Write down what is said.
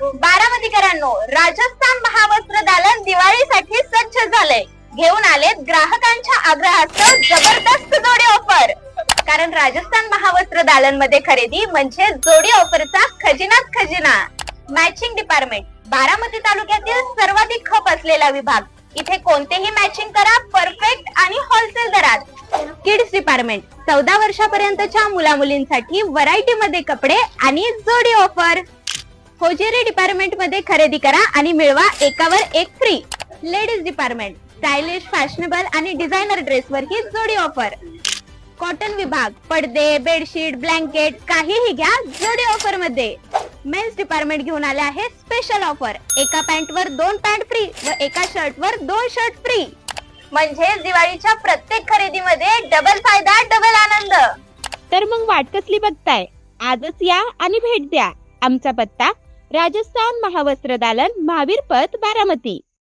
बारामतीकरांनो राजस्थान महावस्त्र दालन दिवाळीसाठी सज्ज झालंय. घेऊन आलेत ग्राहकांच्या आग्रहास्तव जबरदस्त जोडी ऑफर कारण राजस्थान महावस्त्र दालनमध्ये खरेदी म्हणजे जोडी ऑफरचा खजिनाच खजिना. मॅचिंग डिपार्टमेंट बारामती तालुक्यातील सर्वाधिक खप असलेला विभाग. इथे कोणतेही मॅचिंग करा परफेक्ट आणि होलसेल दरात. किड्स डिपार्टमेंट चौदा वर्षापर्यंतच्या मुला मुलींसाठी व्हरायटी मध्ये कपडे आणि जोडी ऑफर होजेरी डिपार्टमेंटमध्ये खरेदी करा आणि मिळवा एकावर एक free ladies department stylish fashionable आणि डिझायनर ड्रेसवर ही जोडी ऑफर कॉटन विभाग पडदे बेडशीट ब्लँकेट काहीही घ्या जोडी ऑफरमध्ये. मेन्स डिपार्टमेंट घेऊन आले आहे स्पेशल ऑफर एका पॅन्ट वर दोन पॅन्ट फ्री व एका शर्ट वर दोन शर्ट फ्री म्हणजे दिवाळीच्या प्रत्येक खरेदीमध्ये डबल फायदा डबल आनंद. तर मग वाट कसली बघताय? आजच या आणि भेट द्या. आमचा पत्ता राजस्थान महावस्त्र दालन महावीर पथ बारामती.